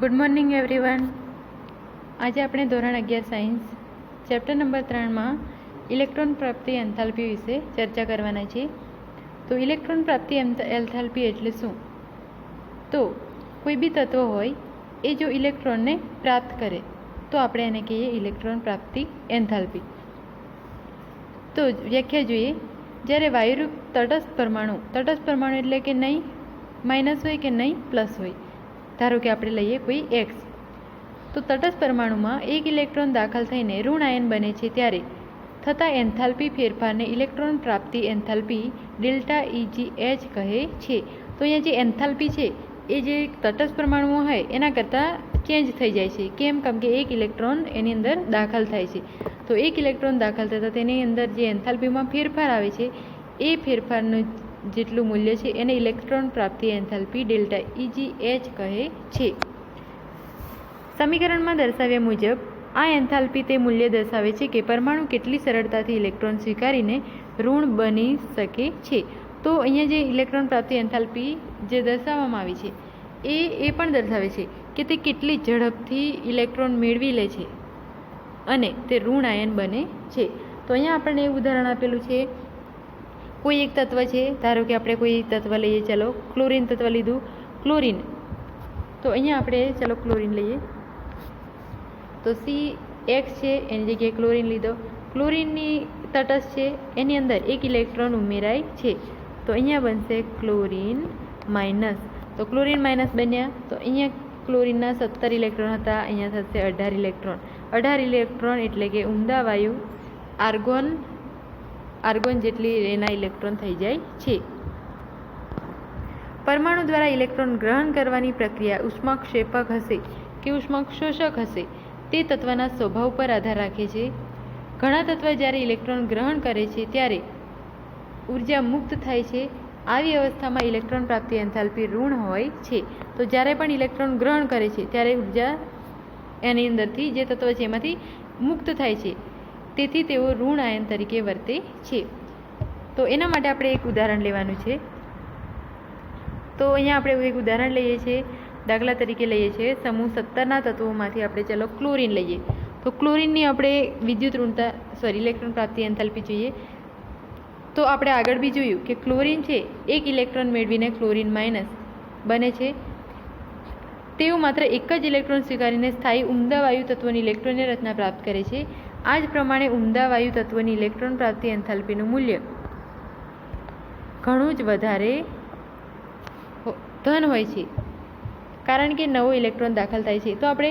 Good morning everyone આજે આપણે ધોરણ અગિયાર સાયન્સ, ચેપ્ટર નંબર ત્રણમાં ઇલેક્ટ્રોન પ્રાપ્તિ એન્થાલ્પી વિશે ચર્ચા કરવાના છે તો ઇલેક્ટ્રોન પ્રાપ્તિ એન્થ- એન્થાલ્પી એટલે શું? તો કોઈ બી તત્વ હોય, એ જો ઇલેક્ટ્રોનને પ્રાપ્ત કરે, તો આપણે એને કહીએ ઇલેક્ટ્રોન પ્રાપ્તિ એન્થાલ્પી. તો વ્યાખ્યા જોઈએ, જ્યારે વાયુરૂપ તટસ્થ પરમાણુ તટસ્થ પરમાણુ એટલે કે નહીં? માઇનસ હોય કે નહીં? પ્લસ હોય. ધારો કે આપણે લઈએ કોઈ એક્સ તો તટસ્થ પરમાણુમાં એક ઇલેક્ટ્રોન દાખલ થઈને ઋણ આયન બને છે ત્યારે. થતા એન્થાલ્પી ફેરફારને ઇલેક્ટ્રોન પ્રાપ્તિ એન્થાલ્પી ડેલ્ટા ઇજી એચ કહે છે. તો અહીંયા જે એન્થાલ્પી છે, એ જે તટસ્થ પરમાણુઓ હોય, એના કરતાં ચેન્જ થઈ જાય છે. કેમ? કેમ કે એક ઇલેક્ટ્રોન એની અંદર દાખલ થાય છે. તો એક ઇલેક્ટ્રોન દાખલ થતાં તેની અંદર જે એન્થાલ્પીમાં ફેરફાર આવે છે, એ ફેરફારનું જેટલું મૂલ્ય છે એને ઇલેક્ટ્રોન પ્રાપ્તિ એન્થાલ્પી ડેલ્ટા ઇજી એચ કહે છે. સમીકરણમાં દર્શાવ્યા મુજબ, આ એન્થાલ્પી તે મૂલ્ય દર્શાવે છે કે પરમાણુ કેટલી સરળતાથી ઇલેક્ટ્રોન સ્વીકારીને ઋણ બની શકે છે. તો અહીંયા જે ઇલેક્ટ્રોન પ્રાપ્તિ એન્થાલ્પી જે દર્શાવવામાં આવી છે, એ એ પણ દર્શાવે છે કે તે કેટલી ઝડપથી ઇલેક્ટ્રોન મેળવી લે છે અને તે ઋણ આયન બને છે. તો અહીંયા આપણને ઉદાહરણ આપેલું છે કોઈ એક તત્વ છે? ધારો કે આપણે કોઈ તત્વ લઈએ, ચાલો, ક્લોરિન તત્વ લીધું. ક્લોરિન. તો અહીંયા આપણે, ચાલો, ક્લોરિન લઈએ. તો સી એક્સ છે, એની જગ્યાએ ક્લોરિન લીધો. ક્લોરિનની તટસ્થ છે, એની અંદર એક ઇલેક્ટ્રોન ઉમેરાય છે. તો અહીંયા બનશે ક્લોરિન માઇનસ. તો ક્લોરિન માઇનસ બન્યા. તો અહીંયા ક્લોરિનના સત્તર ઇલેક્ટ્રોન હતા, અહીંયા થશે અઢાર ઇલેક્ટ્રોન. અઢાર ઇલેક્ટ્રોન એટલે કે ઉમદા વાયુ, આર્ગોન આર્ગોન જેટલી એના ઇલેક્ટ્રોન થઈ જાય છે. પરમાણુ દ્વારા ઇલેક્ટ્રોન ગ્રહણ કરવાની પ્રક્રિયા ઉષ્માક્ષેપક હશે કે ઉષ્માક્ષોષક હશે તે તત્વના સ્વભાવ પર આધાર રાખે છે. ઘણા તત્વ જ્યારે ઇલેક્ટ્રોન ગ્રહણ કરે છે ત્યારે ઊર્જા મુક્ત થાય છે. આવી અવસ્થામાં ઇલેક્ટ્રોન પ્રાપ્તિ એન્થાલ્પી ઋણ હોય છે. તો જ્યારે પણ ઇલેક્ટ્રોન ગ્રહણ કરે છે ત્યારે ઊર્જા એની અંદરથી જે તત્વ છે એમાંથી મુક્ત થાય છે. તેથી તેઓ ઋણ આયન તરીકે વર્તે છે. તો એના માટે આપણે એક ઉદાહરણ લેવાનું છે. તો અહીંયા આપણે એક ઉદાહરણ લઈએ છીએ. દાખલા તરીકે લઈએ છીએ. સમૂહ સત્તરના તત્વોમાંથી આપણે ચાલો ક્લોરિન લઈએ. તો ક્લોરિનની આપણે વિદ્યુત ઋણતા સોરી ઇલેક્ટ્રોન પ્રાપ્તિ એન્થાલ્પી જોઈએ. તો આપણે આગળ બી જોયું કે ક્લોરિન છે, એક ઇલેક્ટ્રોન મેળવીને ક્લોરિન માઇનસ બને છે. તેઓ માત્ર એક જ ઇલેક્ટ્રોન સ્વીકારીને સ્થાયી ઉમદા વાયુ તત્વોની ઇલેક્ટ્રોનની રચના પ્રાપ્ત કરે છે. આ જ પ્રમાણે ઉમદા વાયુ તત્વોની ઇલેક્ટ્રોન પ્રાપ્તિ એન્થાલ્પીનું મૂલ્ય ઘણું જ વધારે ધન હોય છે. કારણ કે નવો ઇલેક્ટ્રોન દાખલ થાય છે. તો આપણે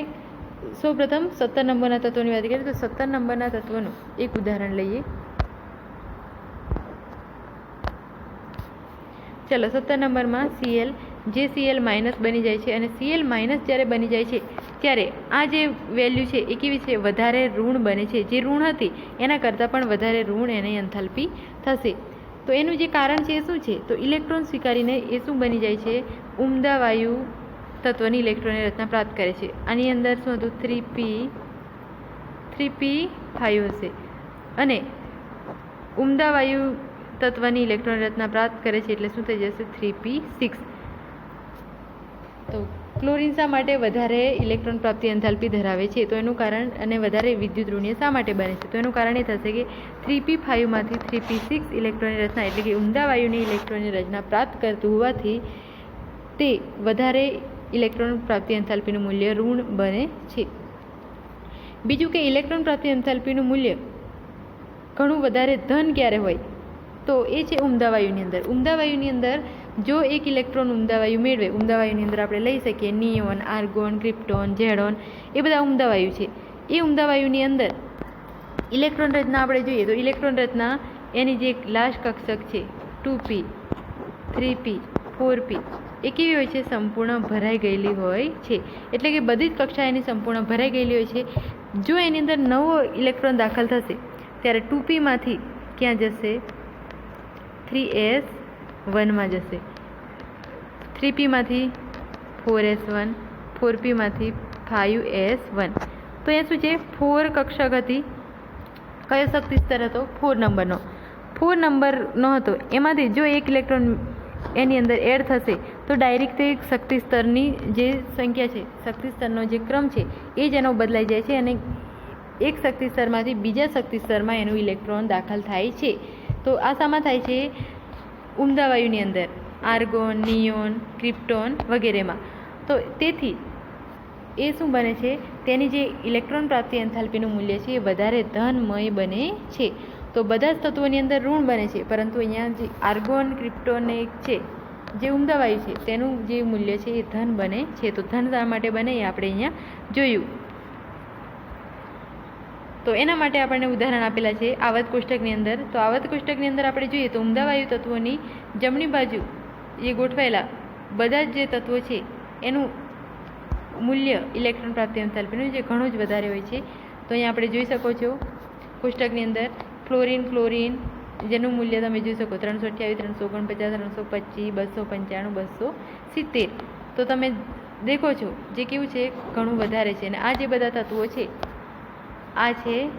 સૌપ્રથમ સત્તર નંબરના તત્વોની વાત કરીએ તો સત્તર નંબરના તત્વનું એક ઉદાહરણ લઈએ. ચલો, સત્તર નંબરમાં સીએલ જે સીએલ માઇનસ બની જાય છે અને સીએલ માઇનસ જ્યારે બની જાય છે ત્યારે આ જે વેલ્યુ છે એ કેવી છે? વધારે ઋણ બને છે. જે ઋણ હતી, એના કરતાં પણ વધારે ઋણ એની એન્થાલ્પી થશે. તો એનું જે કારણ છે એ શું છે? તો ઇલેક્ટ્રોન સ્વીકારીને એ શું બની જાય છે? ઉમદા વાયુ તત્વની ઇલેક્ટ્રોનની રચના પ્રાપ્ત કરે છે. આની અંદર શું હતું? Three P three P five હશે. અને ઉમદા વાયુ તત્વની ઇલેક્ટ્રોન રચના પ્રાપ્ત કરે છે એટલે શું થઈ જશે? Three P six. તો ક્લોરિન શા માટે વધારે ઇલેક્ટ્રોન પ્રાપ્તિ એન્થાલ્પી ધરાવે છે, તો એનું કારણ અને વધારે વિદ્યુત ઋણીય શા માટે બને છે? તો એનું કારણ એ થશે કે થ્રી પી ફાઇવમાંથી થ્રી પી સિક્સ ઇલેક્ટ્રોનની રચના એટલે કે ઉમદા વાયુની ઇલેક્ટ્રોનની રચના પ્રાપ્ત કરતું હોવાથી તે વધારે ઇલેક્ટ્રોન પ્રાપ્તિ એન્થાલ્પીનું મૂલ્ય ઋણ બને છે. બીજું કે ઇલેક્ટ્રોન પ્રાપ્તિ એન્થાલ્પીનું મૂલ્ય ઘણું વધારે ધન ક્યારે હોય? તો એ છે ઉમદા વાયુની અંદર. ઉમદા વાયુની અંદર જો એક ઇલેક્ટ્રોન ઉમદા વાયુ મેળવે ઉમદા વાયુની અંદર આપણે લઈ શકીએ નિયોન, આર્ગોન, ક્રિપ્ટોન, ઝેડોન, એ બધા ઉમદા વાયુ છે. એ ઉમદા વાયુની અંદર ઇલેક્ટ્રોન રચના આપણે જોઈએ તો ઇલેક્ટ્રોન રચના એની જે લાસ્ટ કક્ષક છે, two P, three P, four P, એ કેવી હોય છે? સંપૂર્ણ ભરાઈ ગયેલી હોય છે. એટલે કે બધી જ કક્ષા એની સંપૂર્ણ ભરાઈ ગયેલી હોય છે. જો એની અંદર નવો ઇલેક્ટ્રોન દાખલ થશે, ત્યારે ટુ પીમાંથી ક્યાં જશે? થ્રી એસ વનમાં જશે. થ્રી પીમાંથી ફોર એસ વન ફોર પીમાંથી ફાઇવ એસ વન તો એ શું છે? ફોર કક્ષક હતી. કયો શક્તિ સ્તર હતો? ફોર નંબરનો. ફોર નંબરનો હતો. એમાંથી જો એક ઇલેક્ટ્રોન એની અંદર એડ થશે, તો ડાયરેક્ટ તે શક્તિ સ્તરની જે સંખ્યા છે, શક્તિ સ્તરનો જે ક્રમ છે, એ જ એનો બદલાઈ જાય છે અને એક શક્તિ સ્તરમાંથી બીજા શક્તિ સ્તરમાં એનું ઇલેક્ટ્રોન દાખલ થાય છે. તો આ શામાં થાય છે, ઉમદા વાયુની અંદર. આર્ગોન, નિયોન, ક્રિપ્ટોન વગેરેમાં. તો તેથી એ શું બને છે? તેની જે ઇલેક્ટ્રોન પ્રાપ્તિ એન્થાલ્પીનું મૂલ્ય છે એ વધારે ધનમય બને છે. તો બધા જ તત્વોની અંદર ઋણ બને છે, પરંતુ અહીંયા જે આર્ગોન, ક્રિપ્ટોન એક છે, જે ઉમદા વાયુ છે, તેનું જે મૂલ્ય છે એ ધન બને છે. તો ધન શા માટે બને એ આપણે અહીંયા જોયું. તો એના માટે આપણને ઉદાહરણ આપેલા છે આવત કોષ્ટકની અંદર. તો આવત કોષ્ટકની અંદર આપણે જોઈએ તો ઉમદા વાયુ તત્વોની જમણી બાજુ જે ગોઠવાયેલા બધા જ જે તત્વો છે, એનું મૂલ્ય ઇલેક્ટ્રોન પ્રાપ્તિ એન્થાલ્પીનું જે ઘણું જ વધારે હોય છે. તો અહીંયા આપણે જોઈ શકો છો, કોષ્ટકની અંદર ફ્લોરિન ક્લોરિન જેનું મૂલ્ય તમે જોઈ શકો, ત્રણસો અઠ્યાવીસ, ત્રણસો ઓગણપચાસ, ત્રણસો પચીસ, બસો પંચાણું, બસો સિત્તેર. તો તમે દેખો છો જે કેવું છે, ઘણું વધારે છે. અને આ જે બધા તત્વો છે, આ છે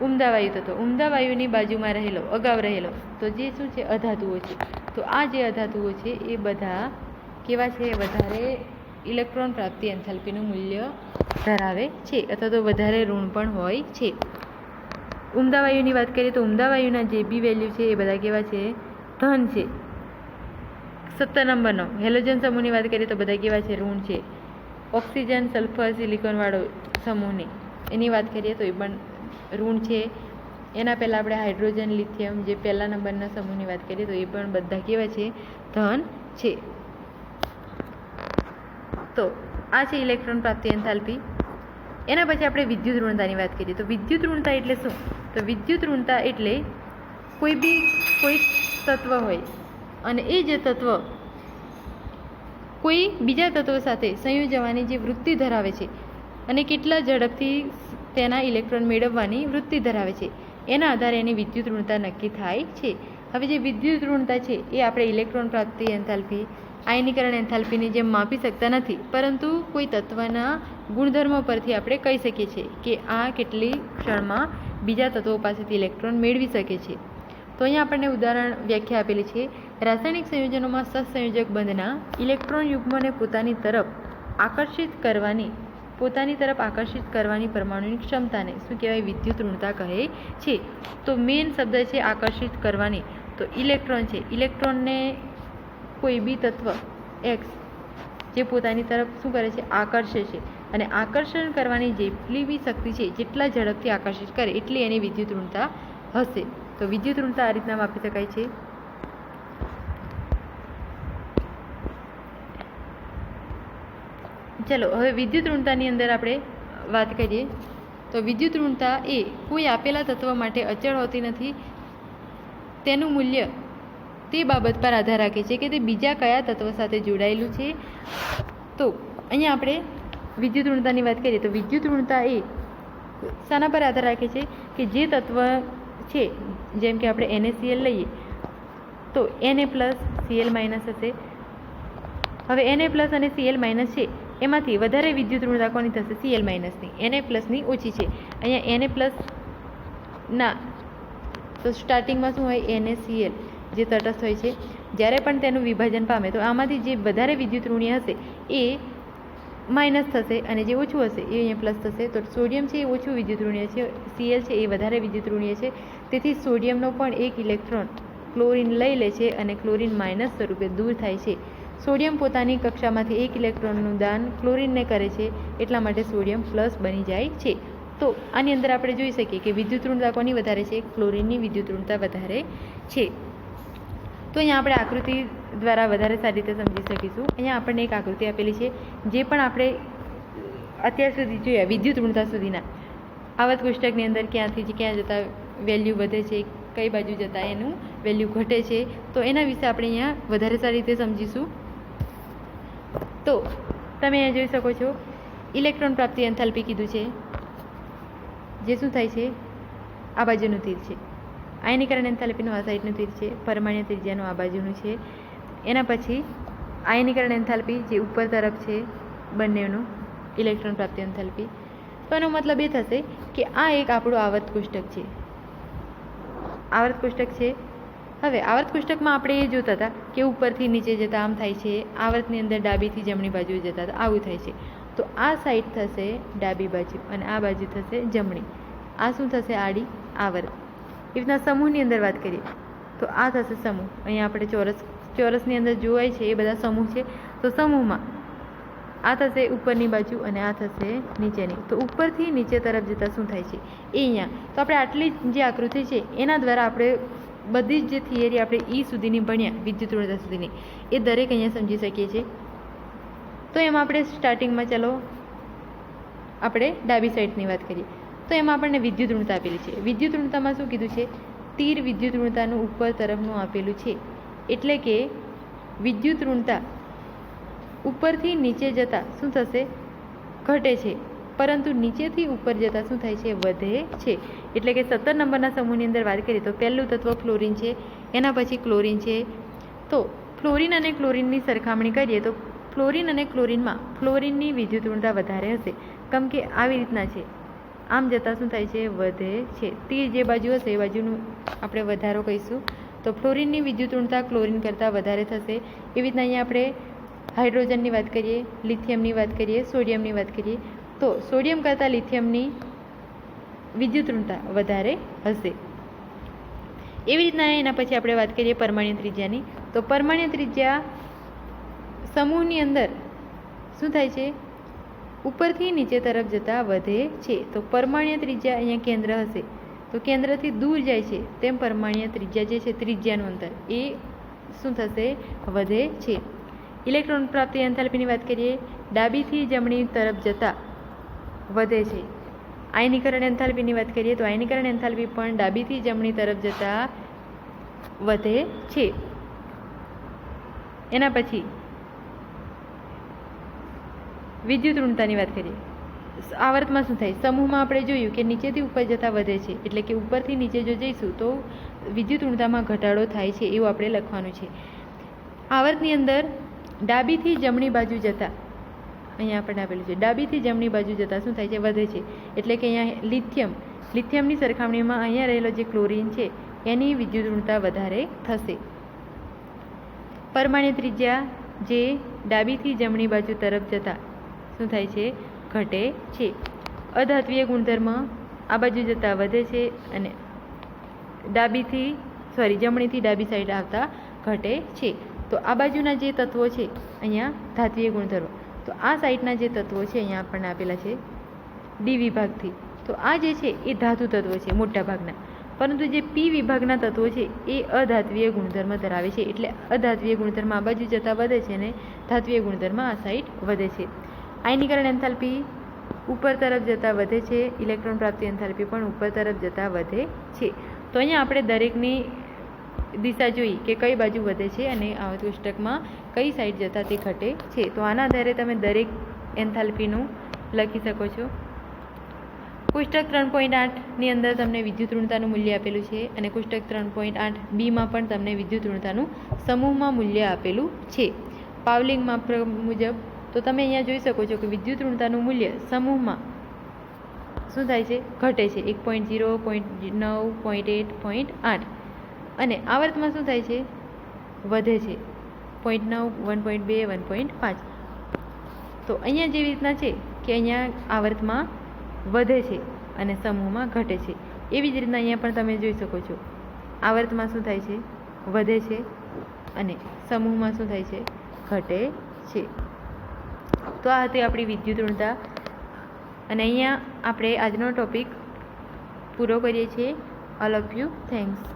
ઉમદા વાયુ તત્વ. ઉમદા વાયુની બાજુમાં રહેલો, અગાઉ રહેલો, તો જે શું છે, અધાતુઓ છે. તો આ જે અધાતુઓ છે, એ બધા કેવા છે? વધારે ઇલેક્ટ્રોન પ્રાપ્તિ એન્થાલ્પીનું મૂલ્ય ધરાવે છે, અથવા તો વધારે ઋણ પણ હોય છે. ઉમદા વાયુની વાત કરીએ તો ઉમદા વાયુના જે બી વેલ્યુ છે, એ બધા કેવા છે? ધન છે. સત્તર નંબરનો. હેલોજન સમૂહની વાત કરીએ તો બધા કેવા છે? ઋણ છે. ઓક્સિજન, સલ્ફર સિલિકોનવાળો સમૂહની. એની વાત કરીએ તો એ પણ ઋણ છે. એના પહેલાં આપણે હાઇડ્રોજન, લિથિયમ જે પહેલા નંબરના સમૂહની વાત કરીએ તો એ પણ બધા કેવા છે? ધન છે. તો આ છે ઇલેક્ટ્રોન પ્રાપ્તિ એન્થાલ્પી. એના પછી આપણે વિદ્યુત ઋણતાની વાત કરીએ. તો વિદ્યુત ઋણતા એટલે શું? તો વિદ્યુત ઋણતા એટલે કોઈ બી, કોઈ તત્વ હોય અને એ જે તત્વ કોઈ બીજા તત્વો સાથે સંયોજવાની જે વૃત્તિ ધરાવે છે અને કેટલા ઝડપથી તેના ઇલેક્ટ્રોન મેળવવાની વૃત્તિ ધરાવે છે. એના આધારે એની વિદ્યુત ઋણતા નક્કી થાય છે. હવે જે વિદ્યુત ઋણતા છે એ આપણે ઇલેક્ટ્રોન પ્રાપ્તિ એન્થાલ્પી, આયનીકરણ એન્થાલ્પીની જેમ માપી શકતા નથી. પરંતુ કોઈ તત્વના ગુણધર્મો પરથી આપણે કહી શકીએ છીએ કે આ કેટલી ક્ષણમાં બીજા તત્વો પાસેથી ઇલેક્ટ્રોન મેળવી શકે છે. તો અહીંયા આપણને ઉદાહરણ વ્યાખ્યા આપેલી છે. રાસાયણિક સંયોજનોમાં સહસંયોજક બંધના ઇલેક્ટ્રોન યુગ્મને પોતાની તરફ આકર્ષિત કરવાની પોતાની તરફ આકર્ષિત કરવાની પરમાણુની ક્ષમતાને, શું કહેવાય, વિદ્યુત ઋણતા કહે છે. તો મેઇન શબ્દ છે આકર્ષિત કરવાની. તો ઇલેક્ટ્રોન છે. ઇલેક્ટ્રોનને કોઈ બી તત્વ એક્સ જે પોતાની તરફ શું કરે છે? આકર્ષે છે. અને આકર્ષણ કરવાની જેટલી બી શક્તિ છે, જેટલા ઝડપથી આકર્ષિત કરે, એટલી એની વિદ્યુત ઋણતા હશે. તો વિદ્યુત ઋણતા આ રીતના માપી શકાય છે. ચલો, હવે વિદ્યુત ઋણતાની અંદર આપણે વાત કરીએ. તો વિદ્યુત ઋણતા એ કોઈ આપેલા તત્વ માટે અચળ હોતી નથી. તેનું મૂલ્ય તે બાબત પર આધાર રાખે છે કે તે બીજા કયા તત્વ સાથે જોડાયેલું છે. તો અહીંયા આપણે વિદ્યુત ઋણતાની વાત કરીએ તો વિદ્યુત ઋણતા એ શાના પર આધાર રાખે છે કે જે તત્વ છે, જેમ કે આપણે એનએસીએલ લઈએ, તો એનએ પ્લસ સીએલ માઇનસ હશે. હવે એનએ પ્લસ અને સીએલ માઇનસ છે. એમાંથી વધારે વિદ્યુત ઋણતા કોની થશે સીએલ માઇનસની એને પ્લસની ઓછી છે. અહીંયા એને પ્લસ ના. તો સ્ટાર્ટિંગમાં શું હોય? NaCl જે તટસ્થ હોય છે. જ્યારે પણ તેનું વિભાજન પામે, તો આમાંથી જે વધારે વિદ્યુત ઋણી હશે, એ માઇનસ થશે અને જે ઓછું હશે, એ અહીંયા પ્લસ થશે. તો સોડિયમ છે એ ઓછું વિદ્યુત ઋણીય છે. સીએલ છે એ વધારે વિદ્યુત ઋણીય છે. તેથી સોડિયમનો પણ એક ઇલેક્ટ્રોન ક્લોરિન લઈ લે છે અને ક્લોરિન માઇનસ સ્વરૂપે દૂર થાય છે. સોડિયમ પોતાની કક્ષામાંથી એક ઇલેક્ટ્રોનનું દાન ક્લોરિનને કરે છે, એટલા માટે સોડિયમ પ્લસ બની જાય છે. તો આની અંદર આપણે જોઈ શકીએ કે વિદ્યુત ઋણતા કોની વધારે છે? ક્લોરિનની વિદ્યુત ઋણતા વધારે છે. તો અહીંયા આપણે આકૃતિ દ્વારા વધારે સારી રીતે સમજી શકીશું. અહીંયા આપણને એક આકૃતિ આપેલી છે, જે પણ આપણે અત્યાર સુધી જોયા, વિદ્યુત ઋણતા સુધીના. આવત કોષ્ટકની અંદર ક્યાંથી ક્યાં જતાં વેલ્યુ વધે છે, કઈ બાજુ જતાં એનું વેલ્યુ ઘટે છે, તો એના વિશે આપણે અહીંયા વધારે સારી રીતે સમજીશું. તો તમે અહીંયા જોઈ શકો છો, ઇલેક્ટ્રોન પ્રાપ્તિ એન્થાલ્પી કીધું છે. જે શું થાય છે? આ બાજુનું તીર છે. આયનીકરણ એન્થાલ્પીનું આ સાઈડનું તીર છે. પરમાણ્ય ત્રિજ્યાનું આ બાજુનું છે. એના પછી આયનીકરણ એન્થાલ્પી જે ઉપર તરફ છે, બંનેનું ઇલેક્ટ્રોન પ્રાપ્તિ એન્થાલ્પી. તો એનો મતલબ એ થશે કે આ એક આપણું આવર્ત કોષ્ટક છે. આવર્ત કોષ્ટક છે હવે આવર્ત પુસ્તકમાં આપણે એ જોતા હતા કે ઉપરથી નીચે જતાં આમ થાય છે, આવર્તની અંદર ડાબીથી જમણી બાજુ જતા હતા, આવું થાય છે. તો આ સાઈડ થશે ડાબી બાજુ અને આ બાજુ થશે જમણી. આ શું થશે? આડી આવર્ત. એ રીતના સમૂહની અંદર વાત કરીએ. તો આ થશે સમૂહ. અહીંયા આપણે ચોરસ, ચોરસની અંદર જોવાય છે, એ બધા સમૂહ છે. તો સમૂહમાં આ થશે ઉપરની બાજુ અને આ થશે નીચેની. તો ઉપરથી નીચે તરફ જતાં શું થાય છે? એ અહીંયા. તો આપણે આટલી જે આકૃતિ છે, એના દ્વારા આપણે બધી જ જે થિયરી આપણે ઈ સુધીની ભણ્યા વિદ્યુત ઋણતા સુધીની, એ દરેક અહીંયા સમજી શકીએ છીએ. તો એમાં આપણે સ્ટાર્ટિંગમાં ચાલો, આપણે ડાબી સાઈડની વાત કરીએ. તો એમાં આપણને વિદ્યુત ઋણતા આપેલી છે. વિદ્યુત ઋણતામાં શું કીધું છે? તીર વિદ્યુત ઋણતાનું ઉપર તરફનું આપેલું છે. એટલે કે વિદ્યુત ઋણતા ઉપરથી નીચે જતાં શું થશે? ઘટે છે. પરંતુ નીચેથી ઉપર જતાં શું થાય છે? વધે છે. એટલે કે સત્તર નંબરના સમૂહની અંદર વાત કરીએ તો પહેલું તત્વ ફ્લોરિન છે, એના પછી ક્લોરિન છે. તો ફ્લોરિન અને ક્લોરિનની સરખામણી કરીએ તો ફ્લોરિન અને ક્લોરિનમાં ફ્લોરિનની વિદ્યુત ઋણતા વધારે હશે. કેમ કે આવી રીતના છે. આમ જતાં શું થાય છે? વધે છે. તીર જે બાજુ હશે એ બાજુનું આપણે વધારો કહીશું. તો ફ્લોરિનની વિદ્યુત ઋણતા ક્લોરિન કરતાં વધારે થશે. એવી રીતના અહીંયા આપણે હાઇડ્રોજનની વાત કરીએ, લિથિયમની વાત કરીએ, સોડિયમની વાત કરીએ. તો સોડિયમ કરતાં લિથિયમની વિદ્યુત ઋણતા વધારે હશે. એવી રીતના એના પછી આપણે વાત કરીએ પરમાણ્ય ત્રિજ્યાની. તો પરમાણ્ય ત્રિજ્યા સમૂહની અંદર શું થાય છે? ઉપરથી નીચે તરફ જતાં વધે છે. તો પરમાણ્ય ત્રિજ્યા અહીંયા કેન્દ્ર હશે. તો કેન્દ્રથી દૂર જાય છે. તેમ પરમાણ્ય ત્રિજ્યા જે છે, ત્રિજ્યાનું અંતર. એ શું થશે? વધે છે. ઇલેક્ટ્રોન પ્રાપ્તિ એન્થાલ્પીની વાત કરીએ. ડાબીથી જમણી તરફ જતાં વધે છે. આયનીકરણ એન્થાલ્પીની વાત કરીએ તો આયનીકરણ એન્થાલ્પી પણ ડાબીથી જમણી તરફ જતાં વધે છે. એના પછી વિદ્યુત ઋણતાની વાત કરીએ. આવર્તમાં શું થાય? સમૂહમાં આપણે જોયું કે નીચેથી ઉપર જતાં વધે છે. એટલે કે ઉપરથી નીચે જો જઈશું તો વિદ્યુત ઋણતામાં ઘટાડો થાય છે એવું આપણે લખવાનું છે. આવર્તની અંદર ડાબીથી જમણી બાજુ જતાં અહીંયા આપણને આપેલું છે. ડાબીથી જમણી બાજુ જતાં શું થાય છે? વધે છે. એટલે કે અહીંયા લિથિયમ. લિથિયમની સરખામણીમાં અહીંયા રહેલો જે ક્લોરિન છે, એની વિદ્યુત ઋણતા વધારે થશે. પરમાણ્ય ત્રિજ્યા જે ડાબીથી જમણી બાજુ તરફ જતાં શું થાય છે? ઘટે છે. અધાત્વીય ગુણધર્મ આ બાજુ જતાં વધે છે અને ડાબીથી સોરી જમણીથી ડાબી સાઈડ આવતા ઘટે છે. તો આ બાજુના જે તત્વો છે, અહીંયા ધાત્વીય ગુણધર્મો. તો આ સાઈડના જે તત્વો છે અહીંયા આપણને આપેલા છે ડી વિભાગથી. તો આ જે છે એ ધાતુ તત્વો છે મોટા ભાગના પરંતુ જે પી વિભાગના તત્વો છે એ અધાત્વીય ગુણધર્મ ધરાવે છે. એટલે અધાત્વીય ગુણધર્મ આ બાજુ જતાં વધે છે અને ધાત્વીય ગુણધર્મ આ સાઈડ વધે છે. આયનીકરણ એન્થાલ્પી ઉપર તરફ જતાં વધે છે. ઇલેક્ટ્રોન પ્રાપ્તિ એન્થાલ્પી પણ ઉપર તરફ જતાં વધે છે. તો અહીંયા આપણે દરેકની દિશા જોઈ કે કઈ બાજુ વધે છે અને આ કોષ્ટકમાં કઈ સાઈડ જતાં તે ઘટે છે. તો આના આધારે તમે દરેક એન્થાલ્પીનું લખી શકો છો. કોષ્ટક ત્રણ પોઈન્ટ આઠની અંદર તમને વિદ્યુત ઋણતાનું મૂલ્ય આપેલું છે અને કોષ્ટક ત્રણ પોઈન્ટ આઠ બીમાં પણ તમને વિદ્યુત ઋણતાનું સમૂહમાં મૂલ્ય આપેલું છે. પાવલિંગ માપ મુજબ તો તમે અહીંયા જોઈ શકો છો કે વિદ્યુત ઋણતાનું મૂલ્ય સમૂહમાં શું થાય છે? ઘટે છે. એક પોઈન્ટ ઝીરો પોઈન્ટ નવ પોઈન્ટ એટ પોઈન્ટ આઠ. અને આવર્તમાં શું થાય છે? વધે છે. પોઈન્ટ નવ વન પોઈન્ટ બે વન પોઈન્ટ પાંચ. તો અહીંયા જેવી રીતના છે કે અહીંયા આવર્તમાં વધે છે અને સમૂહમાં ઘટે છે. એવી જ રીતના અહીંયા પણ તમે જોઈ શકો છો. આવર્તમાં શું થાય છે? વધે છે અને સમૂહમાં શું થાય છે? ઘટે છે. તો આ હતી આપણી વિદ્યુત ઋણતા. અને અહીંયા આપણે આજનો ટોપિક પૂરો કરીએ છીએ. Of you thanks